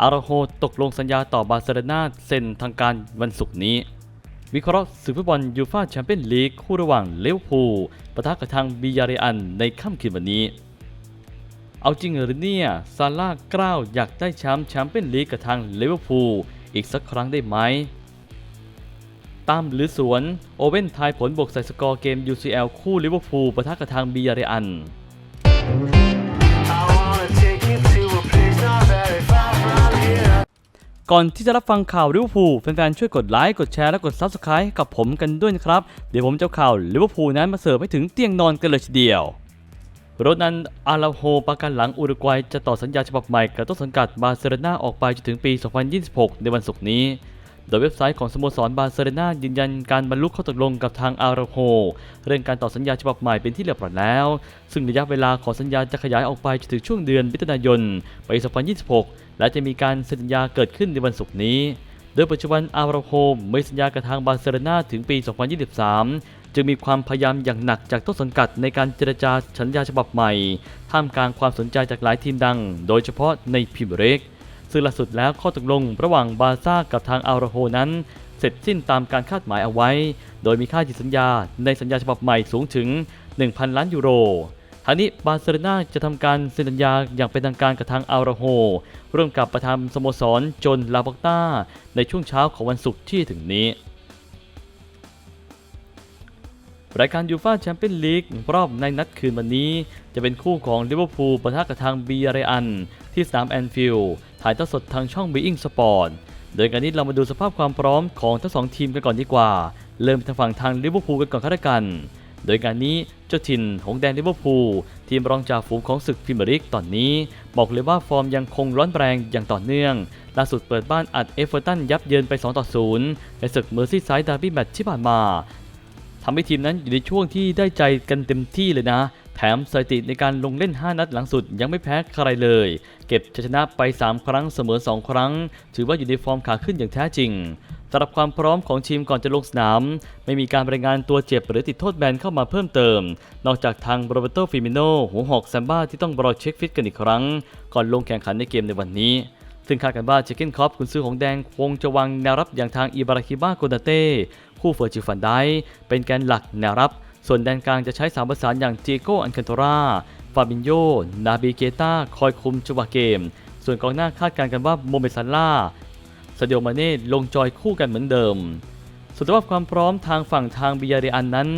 อาราโฮตกลงสัญญาต่อบาร์เซโลนาเซ็นทางการวันศุกร์นี้ วิเคราะห์ศึกฟุตบอลยูฟ่าแชมเปี้ยนลีกคู่ระหว่างเลวพูลปะทะกับทางบิยาเรอันในค่ำคืนวันนี้ เอาจริงหรือเนี่ย ซาร่ากล้าวอยากได้แชมป์แชมเปี้ยนลีกกับทางเลเวอร์พูลอีกสักครั้งได้ไหมตามหรือสวน โอเว่นทายผลบวกใส่สกอร์เกม UCL คู่ลิเวอร์พูลปะทะกับทางบิยาเรอัน ก่อนที่จะรับฟังข่าวลิเวอร์พูลแฟนๆช่วยกดไลค์กดแชร์และกด Subscribe กับผมกันด้วยนะครับ เดี๋ยวผมจะข่าวลิเวอร์พูลนั้นมาเสิร์ฟให้ถึงเตียงนอนกันเลยทีเดียวรถนันอาราโฮประกันหลังอุรุกวัยจะต่อสัญญาฉบับใหม่กับต้นสังกัดบาร์เซโลนาออกไปจนถึงปี 2026 ในวันศุกร์นี้ โดยเว็บไซต์ของสโมสรบาร์เซโลนายืนยันการบรรลุข้อตกลงกับทางอาราโฮเรื่องการต่อสัญญาฉบับใหม่เป็นที่เรียบร้อยแล้ว ซึ่งระยะเวลาของสัญญาจะขยายออกไปจนถึงช่วงเดือนมิถุนายนปี 2026 และจะมีการเซ็นสัญญาเกิดขึ้นในวันศุกร์นี้ โดยปัจจุบันอาราโฮมีสัญญากับทางบาร์เซโลนาถึงปี 2023จึงมีความพยายามอย่างหนักจากต้นสังกัดในการเจรจาสัญญาฉบับใหม่ ท่ามกลางความสนใจจากหลายทีมดัง โดยเฉพาะในพรีเรก ซึ่งล่าสุดแล้วข้อตกลงระหว่างบาซ่ากับทางอาราโฮนั้น เสร็จสิ้นตามการคาดหมายเอาไว้ โดยมีค่าจิตสัญญาในสัญญาฉบับใหม่สูงถึง 1,000 ล้านยูโรทางนี้บาร์เซโลนาจะทำการเซ็นสัญญาอย่างเป็นทางการกับทางอาราโฮร่วมกับประธานสโมสรโจนลาบอกตาในช่วงเช้าของวันศุกร์ที่ถึงนี้ รายการยูฟาแชมเปี้ยนลีกรอบในนัดคืนวันนี้ จะเป็นคู่ของลิเวอร์พูลปะทะกับทางบีอารอัน ที่สนามแอนฟิลด์ ถ่ายทอดสดทางช่องบีอิงสปอร์ตโดยการนี้เรามาดูสภาพความพร้อมของทั้งสองทีมกันก่อนดีกว่า เริ่มทางฝั่งทางลิเวอร์พูลกันก่อนครับกัน โดยการนี้เจ้าถิ่นหงแดงลิเวอร์พูลทีมรองจ่าฝูงของศึกพรีเมียร์ลีกตอนนี้ บอกเลยว่าฟอร์มยังคงร้อนแรงอย่างต่อเนื่องล่าสุดเปิดบ้านอัดเอฟเวอร์ตันยับเยินไป 2 ต่อ 0 ในศึกเมอร์ซี่ไซด์ดาร์บี้แมตช์ที่ผ่านมาทำให้ทีมนั้นอยู่ในช่วงที่ได้ใจกันเต็มที่เลยนะ แถมสถิติในการลงเล่น 5 นัดหลังสุดยังไม่แพ้ใครเลย เก็บชัยชนะไป 3 ครั้งเสมอ 2 ครั้ง ถือว่าอยู่ในฟอร์มขาขึ้นอย่างแท้จริงสำหรับความพร้อมของทีมก่อนจะลงสนาม ไม่มีการรายงานตัวเจ็บหรือติดโทษแบนเข้ามาเพิ่มเติม นอกจากทางโรเบโตฟิมิโนหัวหอกแซมบ้าที่ต้องรอเช็คฟิตกันอีกครั้ง ก่อนลงแข่งขันในเกมในวันนี้ ซึ่งคาดกันว่าเจเกนคอปคุณซื้อของแดงคงจะวางแนวรับอย่างทางอิบาราคิบ้าโกนาเต้คู่เฟอร์จิฟันไดเป็นแกนหลักแนวรับ ส่วนแดนกลางจะใช้สามประสานอย่างเจโกอันคันโตราฟาบินโย นาบีเกตาคอยคุมจังหวะเกม ส่วนกองหน้าคาดการณ์กันว่าโมเมซัลล่าซาเดียมาเน่ลงจอยคู่กันเหมือนเดิม ส่วนสภาพความพร้อมทางฝั่งทางบิยาเรอันนั้น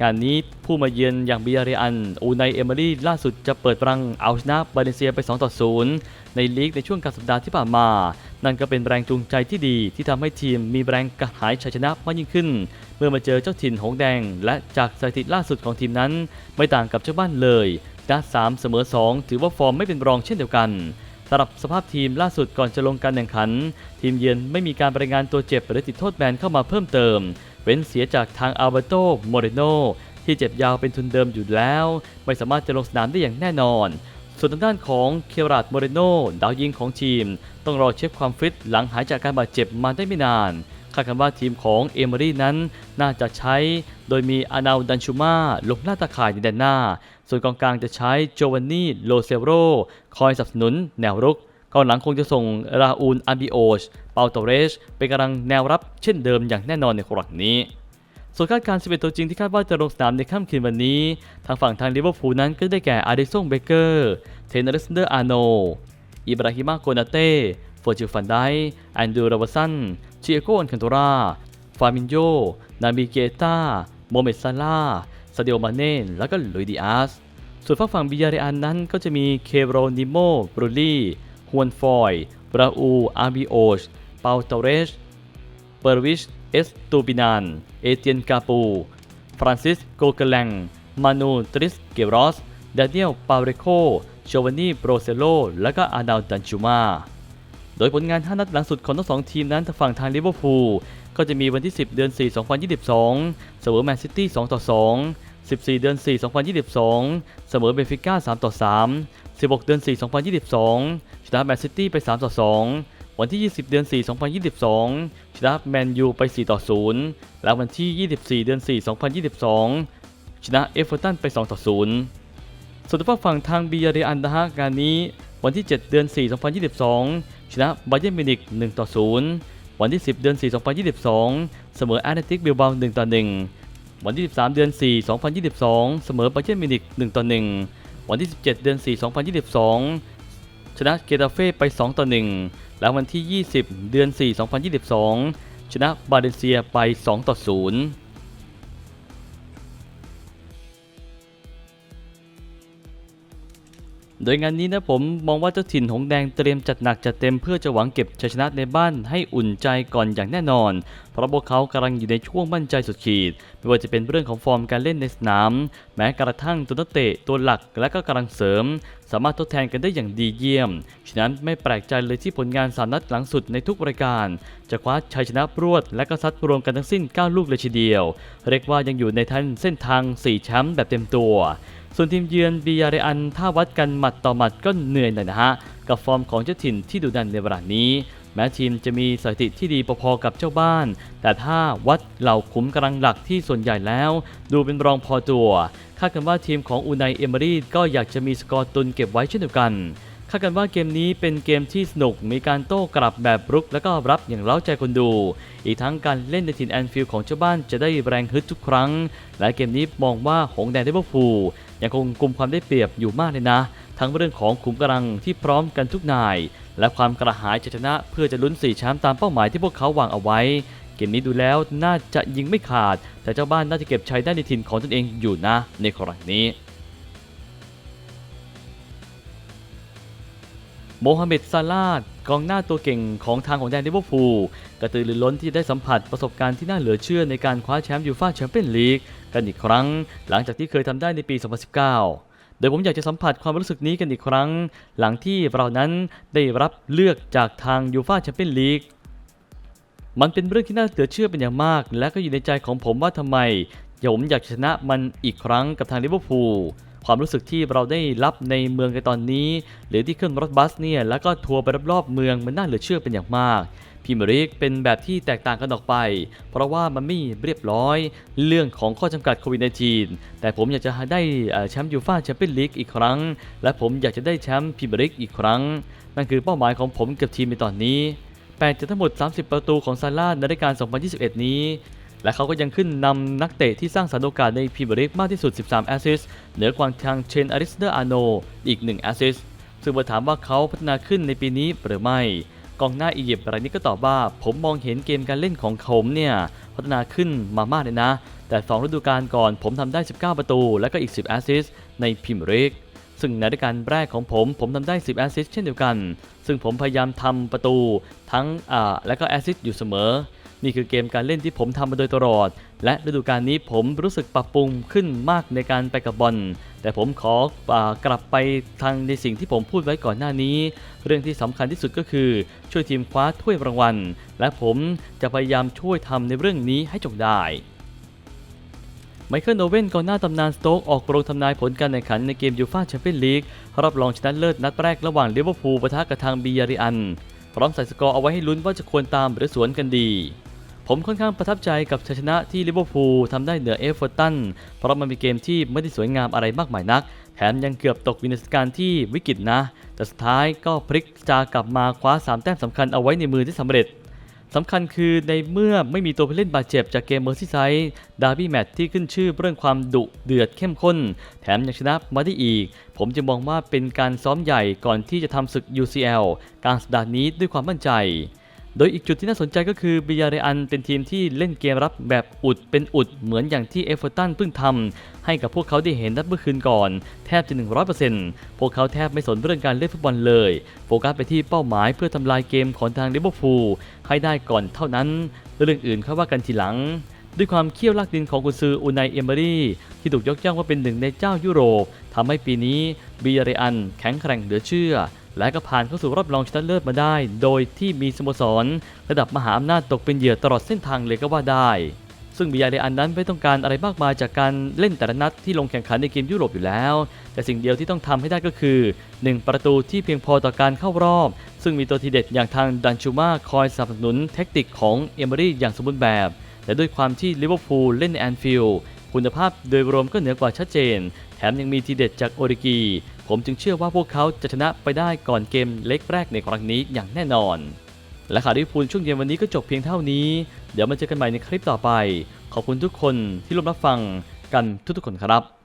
งานนี้ผู้มาเยือนอย่างบิยาเรอัน อูไนเอเมอรี่ล่าสุดจะเปิดรังเอาชนะบาเลเซียไป 2 ต่อ 0 ในลีกในช่วงกลางสัปดาห์ที่ผ่านมา นั่นก็เป็นแรงจูงใจที่ดีที่ทำให้ทีมมีแรงกระหายชัยชนะมากยิ่งขึ้น เมื่อมาเจอเจ้าถิ่นหงแดง และจากสถิติล่าสุดของทีมนั้น ไม่ต่างกับเจ้าบ้านเลยชนะ3เสมอ 2 ถือว่าฟอร์มไม่เป็นรองเช่นเดียวกัน สำหรับสภาพทีมล่าสุดก่อนจะลงการแข่งขัน ทีมเยือนไม่มีการรายงานตัวเจ็บหรือติดโทษแบนเข้ามาเพิ่มเติม เว้นเสียจากทางอัลเบโตโมเรโนที่เจ็บยาวเป็นทุนเดิมอยู่แล้ว ไม่สามารถจะลงสนามได้อย่างแน่นอน ส่วนทางด้านของเคราดโมเรโนดาวยิงของทีม ต้องรอเช็คความฟิตหลังหายจากการบาดเจ็บมาได้ไม่นาน คาดกันว่าทีมของเอเมอรี่นั้นน่าจะใช้ โดยมีอานาลดันชูมาลงหน้าตาข่ายในแดนหน้า ส่วนกองกลางจะใช้โจวานนี่โลเซโรคอยสนับสนุนแนวรุกกองหลังคงจะส่งราอูลอาบิโอช เปาโตเรสเป็นกำลังแนวรับเช่นเดิมอย่างแน่นอนในครั้งนี้ส่วนคาดการณ์11 ตัวจริงที่คาดว่าจะลงสนามในค่ำคืนวันนี้ ทางฝั่งทางลิเวอร์พูลนั้นก็ได้แก่อาริซงเบเกอร์ เทนเนอร์สเดอร์อาโน อิบราฮิมาโกนาเต้ฟอร์จิลฟันไดแอนดูราวสัน เชียโกอันคันโตราฟามินโย นาบิเกตาโมเมดซาลาซาเดียมาเน่แล้วก็ลุยดิอาส ส่วนฝั่งฝั่งบิยาเรอันนั้นก็จะมีเคโรนิโมบรูลี่ฮวนฟอยราอู อาร์บิโอช เปาเตเรสเปอร์วิช เอสตูบินาน เอเตียนกาปู ฟรานซิสโกเกลัง มานูตริสเกรอส ดานิเอลปาเรโคโชวานีโปรเซโล และก็อาดาวดันชูมา โดยผลงาน 5 นัดหลังสุดของทั้งสองทีมนั้นทางฝั่งทางลิเวอร์พูลก็จะมีวันที่ 10 เดือน 4 2022 เสมอแมนซิตี้2ต่อ2 14 เดือน 4 2022 เสมอเบฟิก้า3ต่อ3 16 เดือน 4 2022 ชนะแมนซิตี้ไป3ต่อ2 วันที่ 20 เดือน 4 2022 ชนะแมนยูไป4ต่อ0 และวันที่ 24 เดือน 4 2022 ชนะเอฟเวอร์ตันไป2ต่อ0ส่วนทางฝั่งทางบียาเรอันนะฮะงานนี้วันที่ 7 เดือน 4 2022 ชนะบาเยิร์นมิวนิก1ต่อ0วันที่ 10 เดือน 4 2022 เสมอแอตเลติกบิลบา1ต่อ1วันที่ 13 เดือน 4 2022 เสมอบาเยิร์นมิวนิก1ต่อ1วันที่ 17 เดือน 4 2022 ชนะเกตาเฟ่ไป 2 ต่อ 1 และวันที่ 20 เดือน 4 2022 ชนะบาเลนเซียไป 2 ต่อ 0 โดยงานนี้นะผมมองว่าเจ้าถิ่นหงแดงเตรียมจัดหนักจัดเต็มเพื่อจะหวังเก็บชัยชนะในบ้านให้อุ่นใจก่อนอย่างแน่นอน เพราะพวกเขากำลังอยู่ในช่วงมั่นใจสุดขีด ไม่ว่าจะเป็นเรื่องของฟอร์มการเล่นในสนาม แม้กระทั่งตัวนักเตะตัวหลักและก็กำลังเสริม สามารถทดแทนกันได้อย่างดีเยี่ยม ฉะนั้นไม่แปลกใจเลยที่ผลงานสามนัดหลังสุดในทุกรายการ จะคว้าชัยชนะรวด และก็ซัดรวมกันทั้งสิ้น 9 ลูกเลยทีเดียว เรียกว่ายังอยู่ในทันเส้นทาง 4 แชมป์แบบเต็มตัว ส่วนทีมเยือนบียาเรอันถ้าวัดกันหมัดต่อหมัดก็เหนื่อยหน่อยนะฮะ กับฟอร์มของเจ้าถิ่นที่ดุดันในเวลานี้ แม้ทีมจะมีสถิติที่ดีพอๆกับเจ้าบ้าน แต่ถ้าวัดเหล่าขุมกำลังหลักที่ส่วนใหญ่แล้ว ดูเป็นรองพอตัวคาดกันว่าทีมของอูไนเอเมอรี่ก็อยากจะมีสกอร์ตุนเก็บไว้เช่นเดียวกัน คาดกันว่าเกมนี้เป็นเกมที่สนุกมีการโต้กลับแบบรุกและก็รับอย่างเล้าใจคนดู อีกทั้งการเล่นในถิ่นแอนฟิลด์ของเจ้าบ้านจะได้แรงฮึดทุกครั้ง และเกมนี้มองว่าหงแดงลิเวอร์พูลยังคงกลุ่มความได้เปรียบอยู่มากเลยนะ ทั้งเรื่องของขุมกำลังที่พร้อมกันทุกนาย และความกระหายจะชนะเพื่อจะลุ้นสี่แชมป์ตามเป้าหมายที่พวกเขาวางเอาไว้ เกมนี้ดูแล้วน่าจะยิงไม่ขาด แต่เจ้าบ้านน่าจะเก็บชัยได้ในถิ่นของตนเองอยู่นะในครั้งนี้ โมฮัมเหม็ดซาลาดกองหน้าตัวเก่งของทางของแดนลิเวอร์พูลกระตือรือร้นที่ได้สัมผัสประสบการณ์ที่น่าเหลือเชื่อในการคว้าแชมป์ยูฟ่าแชมเปี้ยนลีกกันอีกครั้ง หลังจากที่เคยทำได้ในปี 2019โดยผมอยากจะสัมผัสความรู้สึกนี้กันอีกครั้ง หลังที่เรานั้นได้รับเลือกจากทางยูฟ่าแชมเปี้ยนลีกมันเป็นเรื่องที่น่าเหลือเชื่อเป็นอย่างมาก และก็อยู่ในใจของผมว่าทำไมผมอยากชนะมันอีกครั้งกับทางลิเวอร์พูล ความรู้สึกที่เราได้รับในเมืองในตอนนี้ หรือที่ขึ้นรถบัสเนี่ยแล้วก็ทัวร์ไปรอบๆเมืองมันน่าเหลือเชื่อเป็นอย่างมากพรีเมียร์ลีกเป็นแบบที่แตกต่างกันออกไป เพราะว่ามันไม่เรียบร้อย เรื่องของข้อจำกัดโควิด -19 แต่ผมอยากจะได้แชมป์ยูฟ่าแชมเปี้ยนลีกอีกครั้ง และผมอยากจะได้แชมป์พรีเมียร์ลีกอีกครั้ง นั่นคือเป้าหมายของผมกับทีมในตอนนี้แปลจากทั้งหมด 30 ประตูของซาร่าในรายการ 2021 นี้ และเขาก็ยังขึ้นนำนักเตะที่สร้างสรรค์โอกาสในพรีเมียร์ลีกมากที่สุด 13 แอสซิสต์เหนือกว่าทางเชนอาริสเดอร์อาโนอีก 1 แอสซิสต์ซึ่งเมื่อถามว่าเขาพัฒนาขึ้นในปีนี้หรือไม่ กองหน้าอียิปต์รายนี้ก็ตอบว่า ผมมองเห็นเกมการเล่นของผมเนี่ยพัฒนาขึ้นมามากเลยนะ แต่ 2 ฤดูกาลก่อนผมทำได้ 19 ประตู และก็อีก 10 แอสซิสต์ในพรีเมียร์ลีกซึ่งในรายการแรกของผมผมทำได้ 10 แอสซิสต์เช่นเดียวกัน ซึ่งผมพยายามทำประตูทั้งอ่าและก็แอสซิสต์อยู่เสมอ นี่คือเกมการเล่นที่ผมทำมาโดยตลอด และฤดูกาลนี้ผมรู้สึกปรับปรุงขึ้นมากในการไปกับบอล แต่ผมขออกลับไปทางในสิ่งที่ผมพูดไว้ก่อนหน้านี้ เรื่องที่สำคัญที่สุดก็คือ ช่วยทีมคว้าถ้วยรางวัล และผมจะพยายามช่วยทำในเรื่องนี้ให้จงได้ไมเคิลโอเว่นกองหน้าตำนานสโต๊กออกโรงทำนายผลการแข่งขันในเกมยูฟ่าแชมเปี้ยนลีกรอบรองชนะเลิศนัดแรกระหว่างลิเวอร์พูลปะทะกับทางบียาริอัน พร้อมใส่สกอร์เอาไว้ให้ลุ้นว่าจะควรตามหรือสวนกันดี ผมค่อนข้างประทับใจกับชัยชนะที่ลิเวอร์พูลทำได้เหนือเอฟเวอร์ตัน เพราะมันเป็นเกมที่ไม่ได้สวยงามอะไรมากมายนัก แถมยังเกือบตกวินาศการที่วิกฤตนะ แต่สุดท้ายก็พลิกจากลับมาคว้า 3 แต้มสำคัญเอาไว้ในมือที่สำเร็จสำคัญคือในเมื่อไม่มีตัวผู้เล่นบาดเจ็บจากเกมเมอร์ซี่ไซด์ดาร์บี้แมตช์ที่ขึ้นชื่อเรื่องความดุเดือดเข้มข้น แถมยังชนะมาได้อีก ผมจะมองว่าเป็นการซ้อมใหญ่ก่อนที่จะทำศึก UCL กลางสัปดาห์นี้ด้วยความมั่นใจ โดยอีกจุดที่น่าสนใจก็คือบิยาเรอันเป็นทีมที่เล่นเกมรับแบบอุดเป็นอุดเหมือนอย่างที่เอฟเวอร์ตันเพิ่งทำให้กับพวกเขาได้เห็นนัดเมื่อคืนก่อน แทบจะ 100%พวกเขาแทบไม่สนเรื่องการเล่นฟุตบอลเลย โฟกัสไปที่เป้าหมายเพื่อทำลายเกมของทางลิเวอร์พูลให้ได้ก่อนเท่านั้น เรื่องอื่นค่อยว่ากันทีหลังด้วยความเขี้ยวลากดินของกุนซืออูไนเอเมอรี่ที่ถูกยกย่องว่าเป็นหนึ่งในเจ้ายุโรปทำให้ปีนี้บิยาเรอันแข็งแกร่งเหลือเชื่อ และก็ผ่านเข้าสู่รอบรองชนะเลิศมาได้ โดยที่มีสโมสร ระดับมหาอำนาจตกเป็นเหยื่อตลอดเส้นทางเลยก็ว่าได้ ซึ่งบิยาเรอันนั้นไม่ต้องการอะไรมากมายจากการเล่นแต่ละนัดที่ลงแข่งขันในเกมยุโรปอยู่แล้ว แต่สิ่งเดียวที่ต้องทำให้ได้ก็คือ 1 ประตูที่เพียงพอต่อการเข้ารอบ ซึ่งมีตัวทีเด็ดอย่างทางดันชูมาคอยสนับสนุนเทคนิคของเอเมอรี่อย่างสมบูรณ์แบบแต่ด้วยความที่ลิเวอร์พูลเล่นในแอนฟิลด์คุณภาพโดยรวมก็เหนือกว่าชัดเจน แถมยังมีทีเด็ดจากโอริกี ผมจึงเชื่อว่าพวกเขาจะชนะไปได้ก่อนเกมเล็กแรกในครั้งนี้อย่างแน่นอน และข่าวดีพูลช่วงเย็นวันนี้ก็จบเพียงเท่านี้ เดี๋ยวมาเจอกันใหม่ในคลิปต่อไป ขอบคุณทุกคนที่ร่วมรับฟังกันทุกๆคนครับ